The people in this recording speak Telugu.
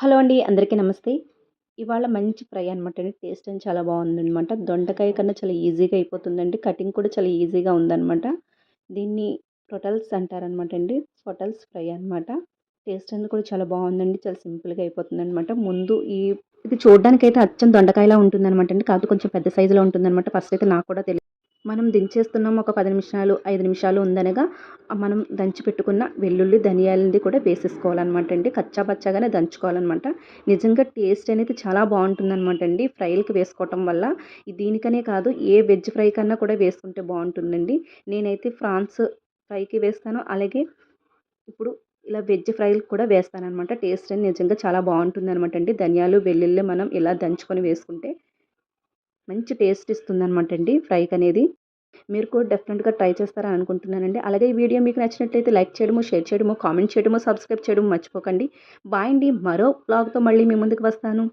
హలో అండి అందరికీ నమస్తే. ఇవాళ మంచి ఫ్రై అనమాట అండి. టేస్ట్ అని చాలా బాగుందనమాట దొండకాయ కన్నా చాలా ఈజీగా అయిపోతుందండి. కటింగ్ కూడా చాలా ఈజీగా ఉందన్నమాట. దీన్ని పొటల్స్ అంటారనమాట అండి. పొటల్స్ ఫ్రై అనమాట టేస్ట్ అనేది కూడా చాలా బాగుందండి. చాలా సింపుల్గా అయిపోతుంది అనమాట ముందు ఈ ఇది చూడడానికి అయితే అచ్చం దొండకాయలా ఉంటుందన్నమాట అండి. కాదు కొంచెం పెద్ద సైజులో ఉంటుందన్నమాట. ఫస్ట్ అయితే నాకు కూడా తెలియదు మనం దించేస్తున్నాం ఒక పది నిమిషాలు ఐదు నిమిషాలు ఉందనగా మనం దంచి పెట్టుకున్న వెల్లుల్లి ధనియాలది కూడా వేసేసుకోవాలన్నమాట అండి. కచ్చాపచ్చాగానే దంచుకోవాలన్నమాట. నిజంగా టేస్ట్ అనేది చాలా బాగుంటుందన్నమాట అండి ఫ్రైలకి వేసుకోవటం వల్ల. దీనికనే కాదు ఏ వెజ్ ఫ్రై కన్నా కూడా వేసుకుంటే బాగుంటుందండి. నేనైతే ఫ్రాన్స్ ఫ్రైకి వేస్తాను అలాగే ఇప్పుడు ఇలా వెజ్ ఫ్రైకి కూడా వేస్తాను అనమాట టేస్ట్ అనేది నిజంగా చాలా బాగుంటుంది అనమాట అండి. ధనియాలు వెల్లుల్లి మనం ఇలా దంచుకొని వేసుకుంటే మంచి టేస్ట్ ఇస్తుంది అనమాట అండి ఫ్రైకి అనేది మీరు కూడా డెఫినెట్గా ట్రై చేస్తారని అనుకుంటున్నానండి. అలాగే ఈ వీడియో మీకు నచ్చినట్లయితే లైక్ చేయడము షేర్ చేయడము కామెంట్ చేయడము సబ్స్క్రైబ్ చేయడం మర్చిపోకండి. బాయ్ అండి. మరో బ్లాగ్తో మళ్ళీ మీ ముందుకు వస్తాను.